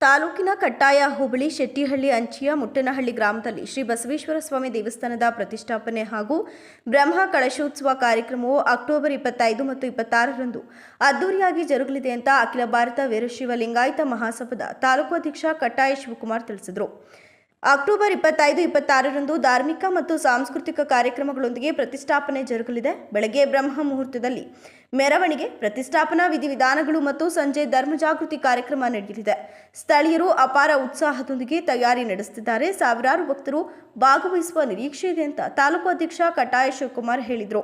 ತಾಲೂಕಿನ ಕಟ್ಟಾಯ, ಹುಬಳಿ, ಶೆಟ್ಟಿಹಳ್ಳಿ, ಅಂಚಿಯ ಮುಟ್ಟನಹಳ್ಳಿ ಗ್ರಾಮದಲ್ಲಿ ಶ್ರೀ ಬಸವೇಶ್ವರ ಸ್ವಾಮಿ ದೇವಸ್ಥಾನದ ಪ್ರತಿಷ್ಠಾಪನೆ ಹಾಗೂ ಬ್ರಹ್ಮ ಕಳಶೋತ್ಸವ ಕಾರ್ಯಕ್ರಮವು ಅಕ್ಟೋಬರ್ ಇಪ್ಪತ್ತೈದು ಮತ್ತು ಇಪ್ಪತ್ತಾರರಂದು ಅದ್ದೂರಿಯಾಗಿ ಜರುಗಲಿದೆ ಅಂತ ಅಖಿಲ ಭಾರತ ವೀರಶೈವ ಲಿಂಗಾಯತ ಮಹಾಸಭಾದ ತಾಲೂಕು ಅಧ್ಯಕ್ಷ ಕಟ್ಟಾಯ ಶಿವಕುಮಾರ್ ತಿಳಿಸಿದರು. ಅಕ್ಟೋಬರ್ ಇಪ್ಪತ್ತೈದು, ಇಪ್ಪತ್ತಾರರಂದು ಧಾರ್ಮಿಕ ಮತ್ತು ಸಾಂಸ್ಕೃತಿಕ ಕಾರ್ಯಕ್ರಮಗಳೊಂದಿಗೆ ಪ್ರತಿಷ್ಠಾಪನೆ ಜರುಗಲಿದೆ. ಬೆಳಗ್ಗೆ ಬ್ರಹ್ಮ ಮುಹೂರ್ತದಲ್ಲಿ ಮೆರವಣಿಗೆ, ಪ್ರತಿಷ್ಠಾಪನಾ ವಿಧಿವಿಧಾನಗಳು ಮತ್ತು ಸಂಜೆ ಧರ್ಮ ಜಾಗೃತಿ ಕಾರ್ಯಕ್ರಮ ನಡೆಯಲಿದೆ. ಸ್ಥಳೀಯರು ಅಪಾರ ಉತ್ಸಾಹದೊಂದಿಗೆ ತಯಾರಿ ನಡೆಸುತ್ತಿದ್ದಾರೆ. ಸಾವಿರಾರು ಭಕ್ತರು ಭಾಗವಹಿಸುವ ನಿರೀಕ್ಷೆ ಇದೆ ಅಂತ ತಾಲೂಕು ಅಧ್ಯಕ್ಷ ಕಟಾಯ ಶಿವಕುಮಾರ್ ಹೇಳಿದರು.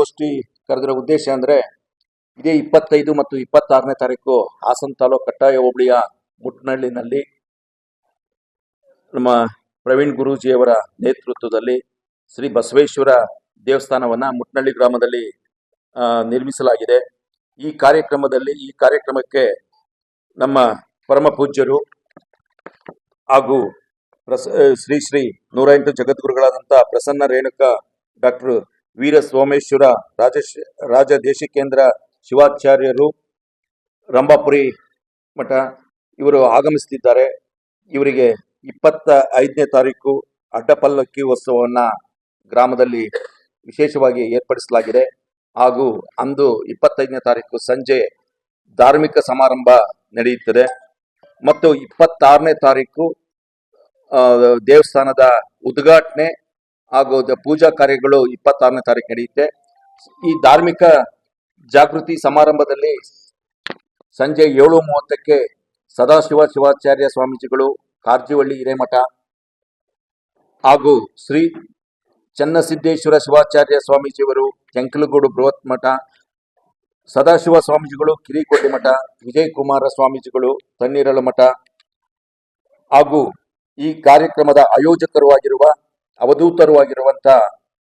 ಗೋಷ್ಠಿ ಕರೆದಿರೋ ಉದ್ದೇಶ ಅಂದ್ರೆ ಇದೇ ಇಪ್ಪತ್ತೈದು ಮತ್ತು ಇಪ್ಪತ್ತಾರನೇ ತಾರೀಕು ಹಾಸನ ತಾಲೂಕು ಕಟ್ಟಾಯ ಹೋಬಳಿಯ ಮುಟ್ನಳ್ಳಿನಲ್ಲಿ ನಮ್ಮ ಪ್ರವೀಣ್ ಗುರೂಜಿಯವರ ನೇತೃತ್ವದಲ್ಲಿ ಶ್ರೀ ಬಸವೇಶ್ವರ ದೇವಸ್ಥಾನವನ್ನ ಮುಟ್ನಳ್ಳಿ ಗ್ರಾಮದಲ್ಲಿ ನಿರ್ಮಿಸಲಾಗಿದೆ. ಈ ಕಾರ್ಯಕ್ರಮದಲ್ಲಿ, ಈ ಕಾರ್ಯಕ್ರಮಕ್ಕೆ ನಮ್ಮ ಪರಮ ಪೂಜ್ಯರು ಹಾಗೂ ಪ್ರಸ ಶ್ರೀ ಶ್ರೀ ನೂರ ಎಂಟು ಜಗದ್ಗುರುಗಳಾದಂಥ ಪ್ರಸನ್ನ ರೇಣುಕ, ಡಾಕ್ಟರ್ ವೀರ ಸೋಮೇಶ್ವರ, ರಾಜೇಶ್, ರಾಜ ದೇಶಿಕೇಂದ್ರ ಶಿವಾಚಾರ್ಯರು, ರಂಭಾಪುರಿ ಮಠ ಇವರು ಆಗಮಿಸುತ್ತಿದ್ದಾರೆ ಇವರಿಗೆ ಇಪ್ಪತ್ತ ಐದನೇ ತಾರೀಕು ಅಡ್ಡಪಲ್ಲಕ್ಕಿ ಉತ್ಸವವನ್ನು ಗ್ರಾಮದಲ್ಲಿ ವಿಶೇಷವಾಗಿ ಏರ್ಪಡಿಸಲಾಗಿದೆ. ಹಾಗೂ ಅಂದು ಇಪ್ಪತ್ತೈದನೇ ತಾರೀಕು ಸಂಜೆ ಧಾರ್ಮಿಕ ಸಮಾರಂಭ ನಡೆಯುತ್ತದೆ. ಮತ್ತು ಇಪ್ಪತ್ತಾರನೇ ತಾರೀಕು ದೇವಸ್ಥಾನದ ಉದ್ಘಾಟನೆ ಹಾಗೂ ಪೂಜಾ ಕಾರ್ಯಗಳು ಇಪ್ಪತ್ತಾರನೇ ತಾರೀಕು ನಡೆಯುತ್ತೆ. ಈ ಧಾರ್ಮಿಕ ಜಾಗೃತಿ ಸಮಾರಂಭದಲ್ಲಿ ಸಂಜೆ ಏಳು ಮೂವತ್ತಕ್ಕೆ ಸದಾಶಿವ ಶಿವಾಚಾರ್ಯ ಸ್ವಾಮೀಜಿಗಳು ಕಾರ್ಜಿವಳ್ಳಿ ಹಿರೇಮಠ ಹಾಗೂ ಶ್ರೀ ಚನ್ನಸಿದ್ದೇಶ್ವರ ಶಿವಾಚಾರ್ಯ ಸ್ವಾಮೀಜಿಯವರು ಕೆಂಕಲಗೂಡು ಬೃಹತ್ ಮಠ, ಸದಾಶಿವ ಸ್ವಾಮೀಜಿಗಳು ಕಿರಿಕೋಟೆ ಮಠ, ವಿಜಯಕುಮಾರ ಸ್ವಾಮೀಜಿಗಳು ತಣ್ಣೀರಳ ಮಠ ಹಾಗೂ ಈ ಕಾರ್ಯಕ್ರಮದ ಆಯೋಜಕರು ಆಗಿರುವ ಅವಧೂತರು ಆಗಿರುವಂತ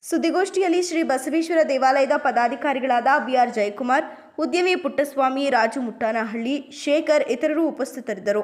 ಸುದ್ದಿಗೋಷ್ಠಿಯಲ್ಲಿ ಶ್ರೀ ಬಸವೇಶ್ವರ ದೇವಾಲಯದ ಪದಾಧಿಕಾರಿಗಳಾದ ಬಿಆರ್ ಜಯಕುಮಾರ್, ಉದ್ಯಮಿ ಪುಟ್ಟಸ್ವಾಮಿ ರಾಜು ಮುಟ್ಟಾನಹಳ್ಳಿ, ಶೇಖರ್ ಇತರರು ಉಪಸ್ಥಿತರಿದ್ದರು.